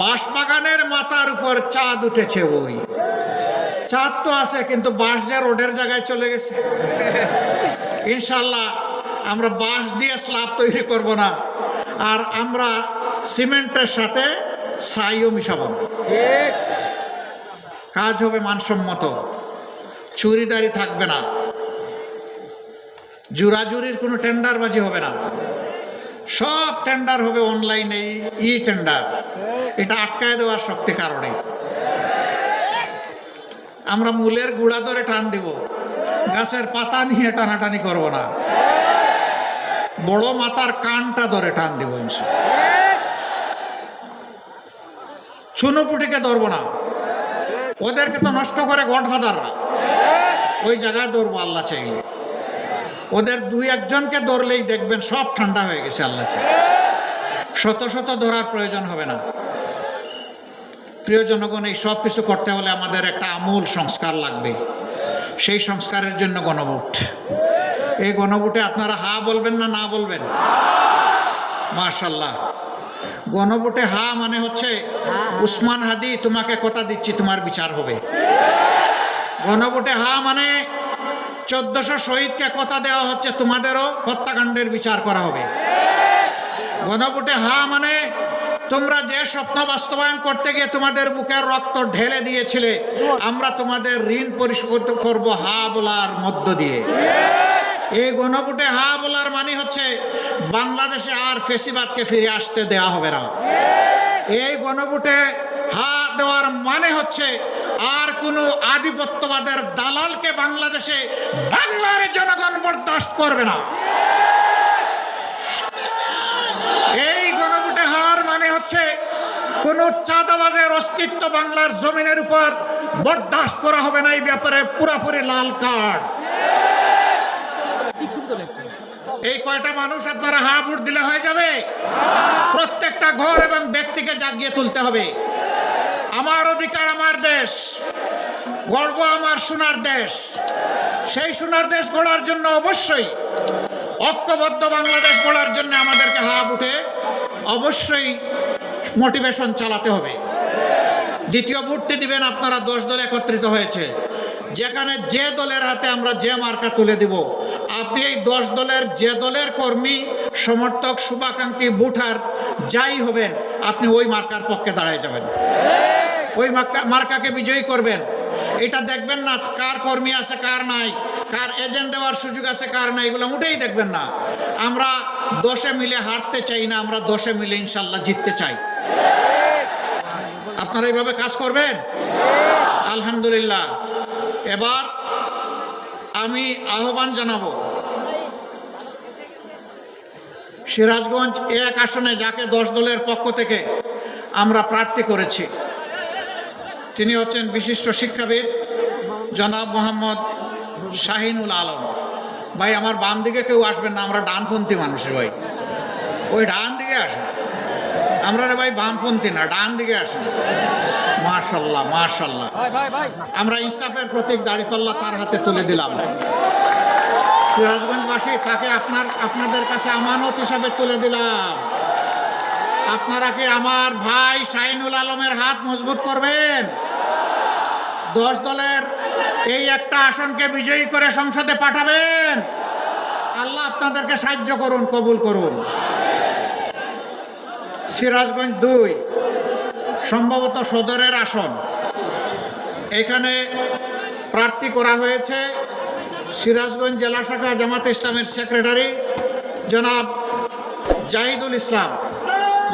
বাঁশবাগানের মাথার উপর চাঁদ উঠেছে ওই। চাঁদ তো আছে, কিন্তু বাঁশ যে রোডের জায়গায় চলে গেছে। ইনশাল্লাহ আমরা বাঁশ দিয়ে স্ল্যাব তৈরি করব না, আর আমরা সিমেন্টের সাথে ছাইও মিশাবো না। কাজ হবে মানসম্মত চুরিদারি থাকবে না। জুরাজুরির কোনো টেন্ডারবাজি হবে না। সব টেন্ডার হবে অনলাইনে ই টেন্ডার এটা আটকায় দেওয়ার শক্তি কারণে। আমরা মূলের গুড়া ধরে টান দিব। গাছের পাতা নিয়ে টানাটানি করব না। বড় মাথার কানটা ধরে টান দিব চুনোপুটিকে ধরবো না। ওদেরকে তো নষ্ট করে গডফাদাররা। ওই জায়গায় ধরবো আল্লাহ চাইলে। ওদের দুই একজনকে ধরলেই দেখবেন সব ঠান্ডা হয়ে গেছে আল্লাহ চাইলে। শত শত ধরার প্রয়োজন হবে না। প্রিয় জনগণ, এই সব কিছু করতে হলে আমাদের একটা আমূল সংস্কার লাগবে। সেই সংস্কারের জন্য গণভোট। এই গণভোটে আপনারা হা বলবেন না না বলবেন? মাশাল্লাহ গণভোটে হা মানে হচ্ছে, উসমান হাদি, তোমাকে কথা দিচ্ছি, তোমার বিচার হবে। গণভোটে হা মানে চোদ্দশো শহীদকে কথা দেওয়া হচ্ছে, তোমাদেরও হত্যাকাণ্ডের বিচার করা হবে। গণভোটে হা মানে তোমরা যে স্বপ্ন বাস্তবায়ন করতে গিয়ে তোমাদের বুকের রক্ত ঢেলে দিয়েছিলে, আমরা তোমাদের ঋণ পরিশোধ করব হা বলার মধ্য দিয়ে। এই গণভোটে হা বলার মানে হচ্ছে বাংলাদেশে আর ফেসিবাদকে ফিরে আসতে দেয়া হবে না। এই গণভোটে হা দেওয়ার মানে হচ্ছে আর কোনো আধিপত্যবাদের দালালকে বাংলাদেশে বাংলার জনগণ বরদাস্ত করবে না এই গণভোটে হার মানে হচ্ছে কোন চাঁদাবাজের অস্তিত্ব বাংলার জমিনের উপর বরদাস্ত করা হবে না এই ব্যাপারে পুরাপুরি লাল কার্ড। এই কয়টা মানুষ আপনারা হা ভোট দিলে হয়ে যাবে? প্রত্যেকটা ঘর এবং ব্যক্তিকে জাগিয়ে তুলতে হবে। আমার অধিকার আমার দেশ, গর্ব আমার সোনার দেশ। সেই সোনার দেশ গড়ার জন্য অবশ্যই ঐক্যবদ্ধ বাংলাদেশ গড়ার জন্য আমাদেরকে হাফ উঠে অবশ্যই মোটিভেশন চালাতে হবে। দ্বিতীয় ভোটটি দিবেন আপনারা দশ দল একত্রিত হয়েছে। যেখানে যে দলের হাতে আমরা যে মার্কা তুলে দিব, আপনি এই দশ দলের যে দলের কর্মী, সমর্থক, শুভাকাঙ্ক্ষী বুঠার যাই হবেন, আপনি ওই মার্কার পক্ষে দাঁড়ায় যাবেন। ওই মার্কা, মার্কাকে বিজয়ী করবেন। এটা দেখবেন না কার কর্মী আছে, কার নাই, কার এজেন্ট দেওয়ার সুযোগ আছে, কার নাই, এগুলো মোটেই দেখবেন না। আমরা দশে মিলে হারতে চাই না, আমরা দশে মিলে ইনশাল্লাহ জিততে চাই। আপনারা এইভাবে কাজ করবেন? আলহামদুলিল্লাহ। এবার আমি আহ্বান জানাব। সিরাজগঞ্জ এক আসনে যাকে দশ দলের পক্ষ থেকে আমরা প্রার্থী করেছি, তিনি হচ্ছেন বিশিষ্ট শিক্ষাবিদ জনাব মোহাম্মদ শাহিনুল আলম। ভাই, আমার বাম দিকে কেউ আসবেন না, আমরা ডানপন্থী মানুষ ভাই। ওই ডান দিকে আসেন। আমরা রে ভাই বামপন্থী না, ডান দিকে আসেন। মাশাল্লাহ মাশাল্লাহ। আমরা ইনসাফের প্রতীক দাড়িপাল্লা তার হাতে তুলে দিলাম। সিরাজগঞ্জবাসী, তাকে আপনার, আপনাদের কাছে আমানত হিসাবে তুলে দিলাম। আপনারা কি আমার ভাই শাহিনুল আলমের হাত মজবুত করবেন? দশ দলের এই একটা আসনকে বিজয়ী করে সংসদে পাঠাবেন? আল্লাহ আপনাদেরকে সাহায্য করুন, কবুল করুন। সিরাজগঞ্জ দুই, সম্ভবত সদরের আসন। এখানে প্রার্থী করা হয়েছে সিরাজগঞ্জ জেলা শাখা জামাত ইসলামের সেক্রেটারি জনাব জাহিদুল ইসলাম।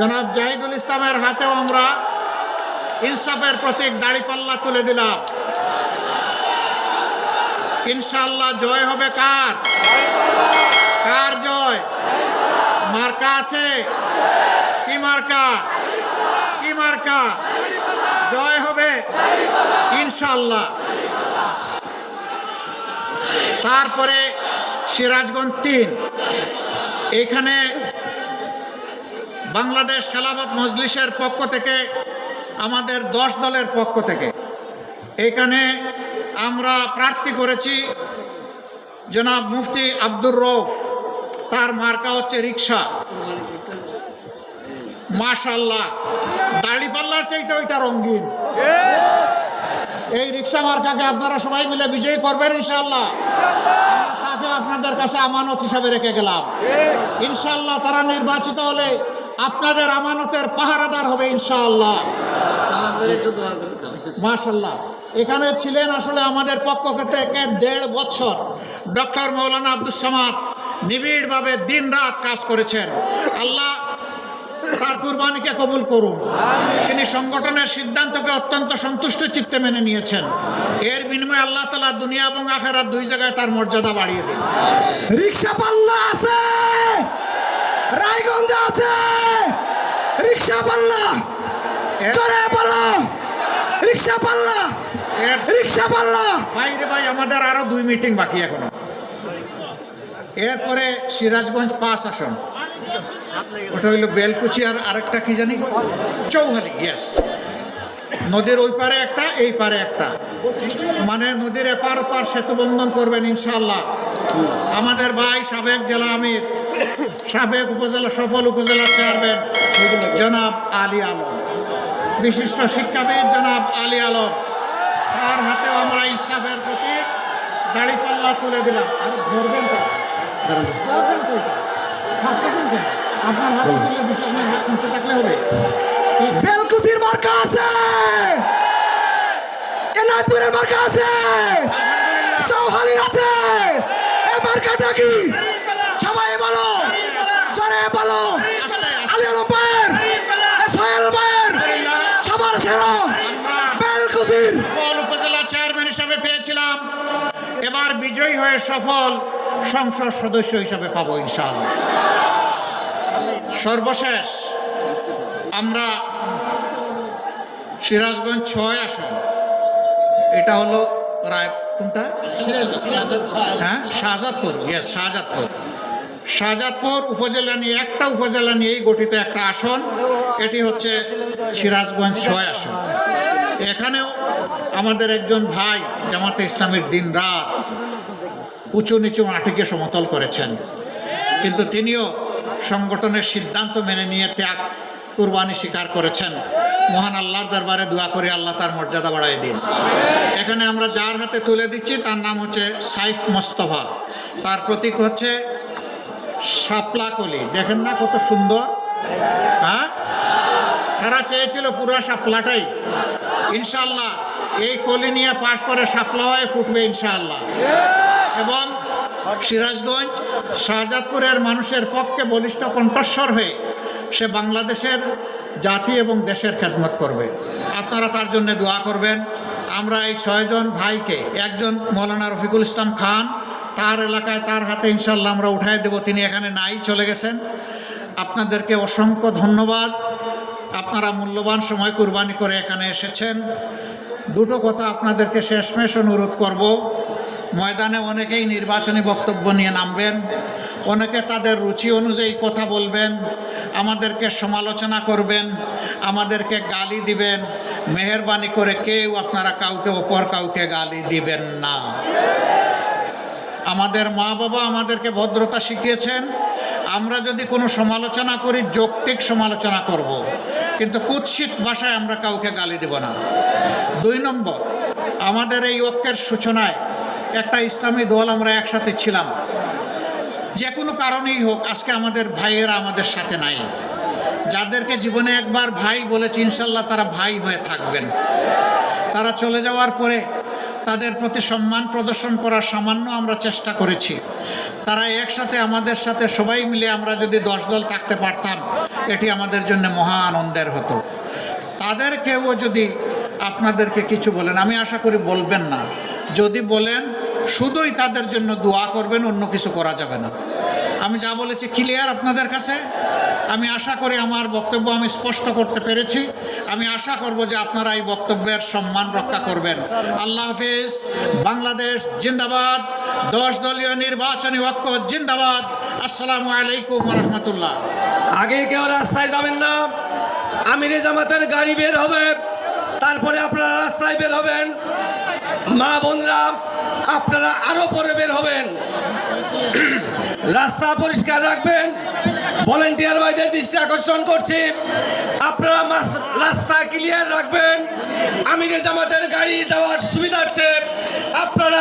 জনাব জাহিদুল ইসলামের হাতেও আমরা ইনসাফের প্রতীক দাড়িপাল্লা তুলে দিলাম। ইনশাল্লাহ জয় হবে কার? কার জয়? মার্কা আছে? কি মার্কা? কি মার্কা? জয় হবে? ইনশাল্লাহ তারপরে সিরাজগঞ্জ তিন। এখানে বাংলাদেশ খেলাফত মজলিসের পক্ষ থেকে, আমাদের দশ দলের পক্ষ থেকে। এখানে আমরা প্রার্থী করেছি জনাব মুফতি আব্দুর রৌফ তার মার্কা হচ্ছে রিক্সা মাশাল্লাহ দাড়ি পাল্লার চাইতে ওইটা রঙিন। এই রিক্সা মার্কাকে আপনারা সবাই মিলে বিজয়ী করবেন ইনশাল্লাহ তাকে আপনাদের কাছে আমানত হিসাবে রেখে গেলাম। ইনশাল্লাহ তারা নির্বাচিত হলে আপনাদের আমানতের পাহারাদার হবে ইনশাআল্লাহ। মাশাল্লাহ এখানে ছিলেন আসলে আমাদের পক্ষ থেকে দেড় বছর ডক্টর মৌলানা আব্দুল সামাদ নিবিড়ভাবে দিন রাত কাজ করেছেন। আল্লাহ তার কুরবানিকে কবুল করুন। তিনি সংগঠনের সিদ্ধান্তকে অত্যন্ত সন্তুষ্ট চিত্তে মেনে নিয়েছেন। এর বিনিময়ে আল্লাহ তালা দুনিয়া এবং আখেরাত দুই জায়গায় তার মর্যাদা বাড়িয়ে দিন। রিক্সা পাল্লা আছে! রায়গঞ্জ আছে! রিক্সা পাল্লা! চলে পাল্লা রিক্সা পাল্লা! রিক্সা পাল্লা! বাইরে ভাই আমাদের আরও দুই মিটিং বাকি এখনও। এরপরে সিরাজগঞ্জ পাঁচ আসন। ওটা হইল বেলকুচি আর আরেকটা কি জানি? চৌহালি ইয়েস নদীর ওই পারে একটা, এই পারে একটা। মানে নদীর এপার ওপার সেতু বন্ধন করবেন ইনশাল্লাহ আমাদের ভাই সাবেক জেলা আমির, সাবেক উপজেলা, সফল উপজেলা চেয়ারম্যান জনাব আলী আলম। বিশিষ্ট শিক্ষাবিদ জনাব আলী আলম। তার হাতেও আমরা ইসাফের প্রতি দাড়িপাল্লা তুলে দিলাম। আর ধরবেন তো? ধরবেন তো? আপনার হাতে তুলে আপনার হাত নিচে থাকলে হবে। বেলকুসির মার্কা আছে। এনায়তপুরের মার্কা আছে। চৌহালির আছে। এ মার্কাটা কি? সবাই বলো। জোরে বলো। আস্তে আস্তে। আলী আলম ভাইয়ের এ সোহেল ভাইয়ের সবার সেরা বেলকুসির। উপজেলা চেয়ারম্যান হিসাবে পেয়েছিলাম। এবার বিজয়ী হয়ে সফল সংসদ সদস্য হিসাবে পাবো ইনশাআল্লাহ। সর্বশেষ। আমরা সিরাজগঞ্জ ছয় আসন। এটা হলো রায় কোনটা? হ্যাঁ শাহজাদপুর। ইয়েস শাহজাদপুর। শাহজাদপুর উপজেলা নিয়ে, একটা উপজেলা নিয়েই গঠিত একটা আসন। এটি হচ্ছে সিরাজগঞ্জ ছয় আসন। এখানেও আমাদের একজন ভাই জামাতে ইসলামের দিন রাত উঁচু নিচু মাটিকে সমতল করেছেন। কিন্তু তিনিও সংগঠনের সিদ্ধান্ত মেনে নিয়ে ত্যাগ, কুরবানি স্বীকার করেছেন। মহান আল্লাহর দরবারে দোয়া করে আল্লাহ তার মর্যাদা বাড়াই দিন। এখানে আমরা যার হাতে তুলে দিচ্ছি, তার নাম হচ্ছে সাইফ মোস্তফা। তার প্রতীক হচ্ছে শাপলা কলি। দেখেন না কত সুন্দর। হ্যাঁ? তারা চেয়েছিল পুরো শাপলাটাই। ইনশাল্লাহ এই কলি নিয়ে পাশ করে শাপলা হয়ে ফুটবে ইনশাআল্লাহ। এবং সিরাজগঞ্জ, শাহজাদপুরের মানুষের পক্ষে বলিষ্ঠ কণ্ঠস্বর হয়ে সে বাংলাদেশের জাতি এবং দেশের খেদমত করবে। আপনারা তার জন্য দোয়া করবেন। আমরা এই ছয়জন ভাইকে, একজন মৌলানা রফিকুল ইসলাম খান, তার এলাকায় তার হাতে ইনশাল্লাহ আমরা উঠাই দেব। তিনি এখানে নাই, চলে গেছেন। আপনাদেরকে অসংখ্য ধন্যবাদ। আপনারা মূল্যবান সময় কুরবানি করে এখানে এসেছেন। দুটো কথা আপনাদেরকে শেষমেশ অনুরোধ করব। ময়দানে অনেকেই নির্বাচনী বক্তব্য নিয়ে নামবেন, অনেকে তাদের রুচি অনুযায়ী কথা বলবেন, আমাদেরকে সমালোচনা করবেন, আমাদেরকে গালি দিবেন, মেহরবানি করে কেউ আপনারা কাউকে ওপর কাউকে গালি দিবেন না আমাদের মা বাবা আমাদেরকে ভদ্রতা শিখিয়েছেন, আমরা যদি কোনো সমালোচনা করি, যৌক্তিক সমালোচনা করব। কিন্তু কুৎসিত ভাষায় আমরা কাউকে গালি দেব না দুই নম্বর, আমাদের এই ঐক্যের সূচনায় একটা ইসলামী দল আমরা একসাথে ছিলাম। যে কোনো কারণেই হোক, আজকে আমাদের ভাইয়েরা আমাদের সাথে নাই। যাদেরকে জীবনে একবার ভাই বলেছি, ইনশাল্লাহ তারা ভাই হয়ে থাকবেন। তারা চলে যাওয়ার পরে তাদের প্রতি সম্মান প্রদর্শন করার সামান্য আমরা চেষ্টা করেছি। তারা একসাথে আমাদের সাথে সবাই মিলে আমরা যদি দশ দল থাকতে পারতাম, এটি আমাদের জন্য মহা আনন্দের হতো। তাদের কেউ যদি আপনাদেরকে কিছু বলেন, আমি আশা করি বলবেন না। যদি বলেন শুধুই তাদের জন্য দোয়া করবেন, অন্য কিছু করা যাবে না। আমি যা বলেছি ক্লিয়ার আপনাদের কাছে? আমি আশা করি আমার বক্তব্য আমি স্পষ্ট করতে পেরেছি। আমি আশা করব যে আপনারা এই বক্তব্যের সম্মান রক্ষা করবেন। আল্লাহ হাফিজ। বাংলাদেশ জিন্দাবাদ। দশ দলীয় নির্বাচনী ঐক্য জিন্দাবাদ। আসসালামু আলাইকুম রহমতুল্লাহ। আগে কেউ রাস্তায় যাবেন না। আমিরে জামাতের গাড়ি বের হবে। তারপরে আপনারা রাস্তায় বের হবেন। মা বোনরা, আপনারা আরও পরে বের হবেন। রাস্তা পরিষ্কার রাখবেন। ভলেন্টিয়ার ভাইদের দৃষ্টি আকর্ষণ করছি। আপনারা রাস্তা ক্লিয়ার রাখবেন। আমিরে জামাতের গাড়ি যাওয়ার সুবিধার্থে আপনারা